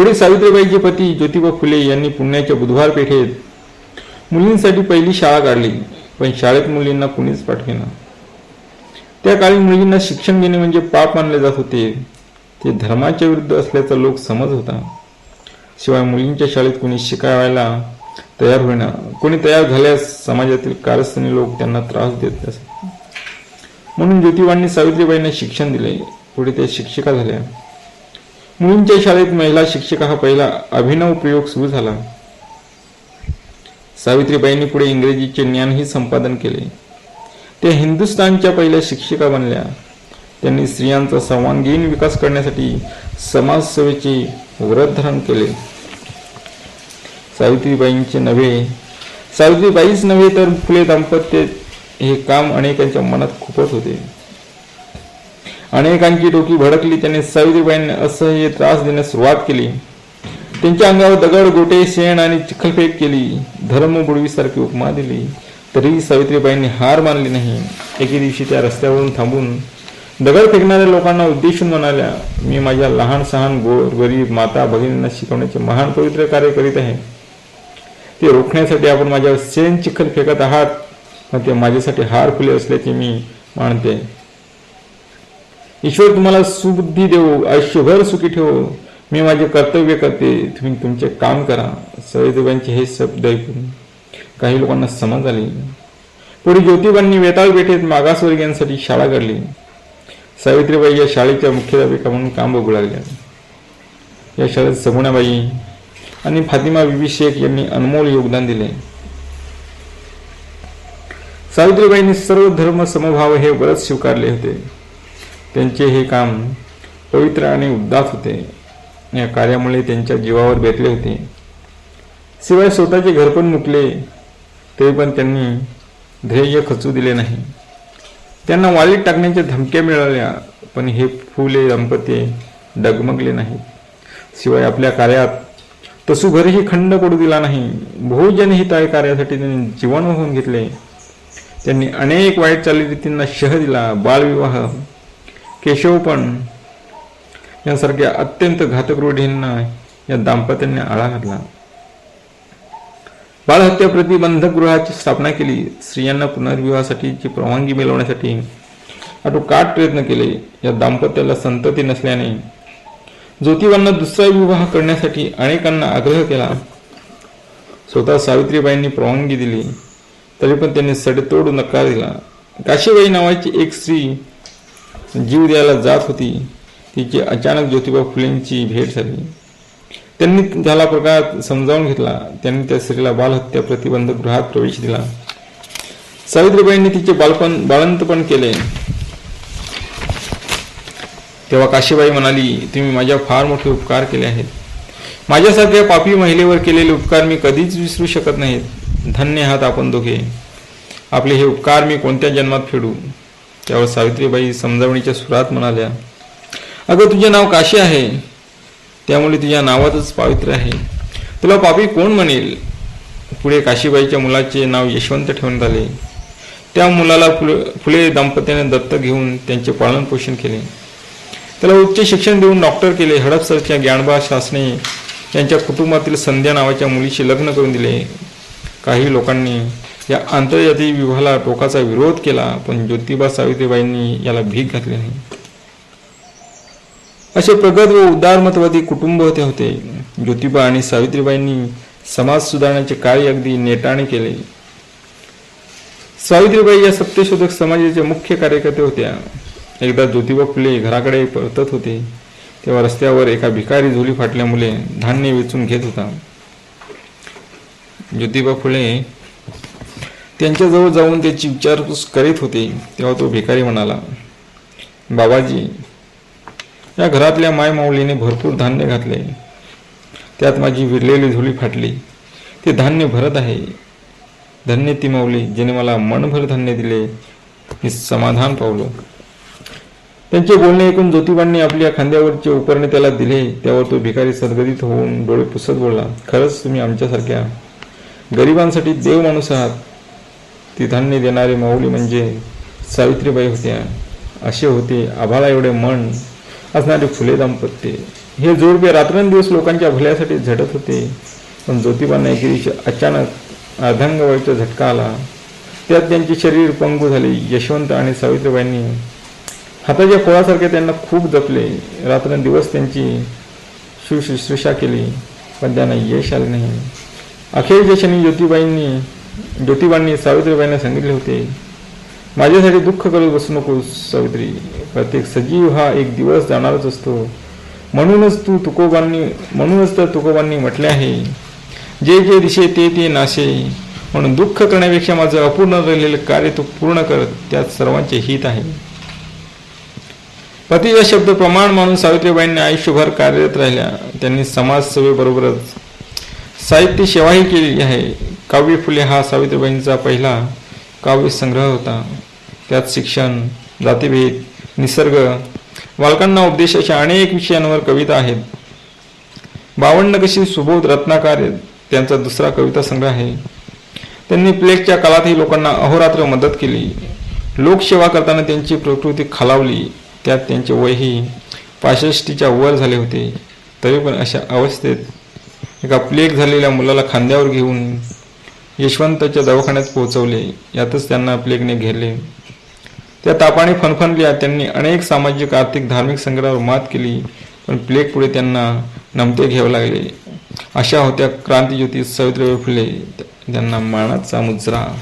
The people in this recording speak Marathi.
पुढे सावित्रीबाईचे पती ज्योतिबा फुले यांनी पुण्याच्या बुधवार पेठेत मुलींसाठी पहिली शाळा काढली पण शाळेत मुलींना कुणीच पाठवेना त्या काळी मुलींना शिक्षण घेणे म्हणजे पाप मानले जात होते. ते धर्माच्या विरुद्ध असल्याचा लोक समज होता. शिवाय मुलींच्या शाळेत कोणी शिकावायला तयार होईना कोणी तयार झाल्यास समाजातील कारस्थानी लोक त्यांना त्रास देत असत म्हणून ज्योतिबांनी सावित्रीबाईंना शिक्षण दिले. पुढे त्या शिक्षिका झाल्या. मुलींच्या शाळेत महिला शिक्षिका हा पहिला अभिनव प्रयोग सुरू झाला. सावित्रीबाईंनी पुढे इंग्रजीचे ज्ञानही संपादन केले. त्या हिंदुस्थानच्या पहिल्या शिक्षिका बनल्या. त्यांनी स्त्रियांचा सर्वांगीण विकास करण्यासाठी समाजसेवेचे व्रत धारण केले. सावित्रीबाईंचे नव्हे सावित्रीबाईच नव्हे तर फुले दाम्पत्य हे काम अनेकांच्या मनात खूपच होते. अनेकांची डोकी भडकली त्याने सावित्रीबाईंनी असह्य त्रास देण्यास सुरुवात केली. त्यांच्या अंगावर दगड गोटे शेण आणि चिखलफेक केली. धर्म बुडवीसारखी उपमा दिली. तरीही सावित्रीबाईंनी हार मानली नाही. एके दिवशी त्या रस्त्यावरून थांबून दगड फेकणाऱ्या लोकांना उद्देशून म्हणाल्या मी माझ्या लहान सहान गोर गरीब माता भगिनींना शिकवण्याचे महान पवित्र कार्य करीत आहे. ते रोखण्यासाठी आपण माझ्यावर शेण चिखल फेकत आहात पण ते माझ्यासाठी हार फुले असल्याचे मी मानते. ईश्वर तुम्हाला सुबुद्धी देवो आयुष्यभर सुखी ठेवो. मी माझे कर्तव्य करते तुम्ही तुमचे काम करा. सवित्रीबाईंचे हे शब्द ऐकून काही लोकांना समज आली. पुढे ज्योतिबांनी वेताळ पेठेत मागासवर्गीयांसाठी शाळा काढली सावित्रीबाई या शाळेच्या मुख्याध्यापिका म्हणून काम बघू लागल्या. या शाळेत सगुणाबाई आणि फातिमा बिबी शेख यांनी अनमोल योगदान दिले. सावित्रीबाईंनी सर्व धर्म समभाव हे व्रत स्वीकारले होते. त्यांचे हे काम पवित्र आणि उद्दात होते. या कार्यामुळे त्यांच्या जीवावर बेतले होते. शिवाय स्वतःचे घर पण मुकले तरी पण त्यांनी ध्येय खचू दिले नाही. त्यांना वालीत टाकण्याच्या धमक्या मिळाल्या पण हे फुले दंपती डगमगले नाहीत. शिवाय आपल्या कार्यात तसू घरही खंड पडू दिला नाही. बहुजन आहे कार्यासाठी त्यांनी जीवन वाहून घेतले. त्यांनी अनेक वाईट चालीरीतींना शह दिला बालविवाह केशवपण यासारख्या अत्यंत घातक रूढींना या दाम्पत्यांनी आळा घातला. बाळहत्या प्रतिबंधक गृहाची स्थापना केली. स्त्रियांना पुनर्विवाहासाठीची परवानगी मिळवण्यासाठी आटोकाट प्रयत्न केले. या दाम्पत्याला संतती नसल्याने ज्योतिबांना दुसरा विवाह करण्यासाठी अनेकांना आग्रह केला. स्वतः सावित्रीबाईंनी परवानगी दिली. तरी पण त्यांनी सडेतोड नकार दिला. काशीबाई नावाची एक स्त्री जीव द्यायला जात होती. तिची अचानक ज्योतिबा फुलेंची भेट झाली. त्यांनी त्याला प्रकार समजावून घेतला. त्यांनी त्या स्त्रीला बालहत्या प्रतिबंधक गृहात प्रवेश दिला. सावित्रीबाईंनी तिचे बालपण बाळंतपण केले. तेव्हा काशीबाई म्हणाली तुम्ही माझ्या फार मोठे उपकार केले आहेत. माझ्यासारख्या पापी महिलेवर केलेले उपकार मी कधीच विसरू शकत नाहीत. धन्य आहात आपण दोघे. आपले हे उपकार मी कोणत्या जन्मात फेडू? त्यावर सावित्रीबाई समजावणीच्या सुरात म्हणाल्या अगं तुझे नाव काशी आहे? त्यामुळे तुझ्या नावातच पावित्र्य आहे. तुला पापी कोण म्हणेल? पुढे काशीबाईच्या मुलाचे नाव यशवंत ठेवण्यात आले. त्या मुलाला फुले फुले दाम्पत्याने दत्तक घेऊन त्यांचे पालन पोषण केले. त्याला उच्च शिक्षण देऊन डॉक्टर केले. हडपसरच्या ज्ञानबा शासने यांच्या कुटुंबातील संध्या नावाच्या मुलीशी लग्न करून दिले. काही लोकांनी या आंतरजातीय विवाहाला टोकाचा विरोध केला पण ज्योतिबा सावित्रीबाईंनी याला भीक घातली नाही. असे प्रगत व उदारमतवादी कुटुंब होते होते ज्योतिबा आणि सावित्रीबाईंनी समाज सुधारण्याचे कार्य अगदी नेटाने केले. सावित्रीबाई या सत्यशोधक समाजाचे मुख्य कार्यकर्ते होत्या. एकदा ज्योतिबा फुले घराकडे परतत होते तेव्हा रस्त्यावर एका भिकारी झोली फाटल्यामुळे धान्य वेचून घेत होता. ज्योतिबा फुले त्यांच्याजवळ जाऊन त्याची विचारपूस करीत होते तेव्हा तो भिकारी म्हणाला बाबाजी या घरातल्या मायमाऊलीने भरपूर धान्य घातले. त्यात माझी विरलेली झुली फाटली. ते धान्य भरत आहे. धन्य ती माऊली जिने मला मनभर धान्य दिले. मी समाधान पावलो. त्यांचे बोलणे ऐकून ज्योतिबांनी आपल्या खांद्यावरचे उपरणे त्याला दिले. त्यावर तो भिकारी सदगदित होऊन डोळे पुसत बोलला खरंच तुम्ही आमच्यासारख्या गरिबांसाठी देव माणूस आहात. ती धान्य देणारे माऊली म्हणजे सावित्रीबाई होत्या. असे होते आभाळा एवढे मन असणारे फुले दाम्पत्य. हे जोडपे रात्रंदिवस लोकांच्या भल्यासाठी झटत होते. पण ज्योतिबांना एके अचानक अर्धांगवायूचा झटका आला. त्यात त्यांचे शरीर पंगू झाले. यशवंत आणि सावित्रीबाईंनी हाताच्या खोळासारखे त्यांना खूप जपले. रात्रंदिवस त्यांची शुश्रूषा केली. पण त्यांना यश आले नाही. अखेरच्या क्षणी ज्योतिबाईंनी ज्योतिबांनी सावित्रीबाईंना सांगितले होते माझ्यासाठी दुःख करत बसू नको सावित्री. प्रत्येक सजीव हा एक दिवस जाणारच असतो. म्हणूनच तू तुकोबांनी म्हणूनच तर तुकोबांनी म्हटले आहे जे जे दिशे ते ते नाशे. म्हणून दुःख करण्यापेक्षा माझं अपूर्ण राहिलेलं कार्य तू पूर्ण कर त्यात सर्वांचे हित आहे. पतीचा शब्द प्रमाण मानून सावित्रीबाईंनी आयुष्यभर कार्यरत राहिल्या. त्यांनी समाजसेवेबरोबरच साहित्य सेवाही केलेली आहे. काव्य फुले हा सावित्रीबाईंचा पहिला काव्य संग्रह होता. त्यात शिक्षण जातीभेद निसर्ग बालकांना उपदेश अशा अनेक विषयांवर कविता आहेत. बावन्न कशी सुबोध रत्नाकार त्यांचा दुसरा कविता संग्रह आहे. त्यांनी प्लेगच्या काळातही लोकांना अहोरात्र मदत केली. लोकसेवा करताना त्यांची प्रकृती खालावली. त्यात त्यांचे वयही पासष्टीच्या वर झाले होते. तरी पण अशा अवस्थेत एका प्लेग झालेल्या मुलाला खांद्यावर घेऊन यशवंतच्या दवाखान्यात पोहोचवले. यातच त्यांना प्लेगने घेरले. त्या तापाने फनफनल्या त्यांनी अनेक सामाजिक आर्थिक धार्मिक संग्रहावर मात केली. पण प्लेग पुढे त्यांना नमते घ्यावे लागले. अशा होत्या क्रांतिज्योती सावित्रीबाई फुले त्यांना मानाचा मुजरा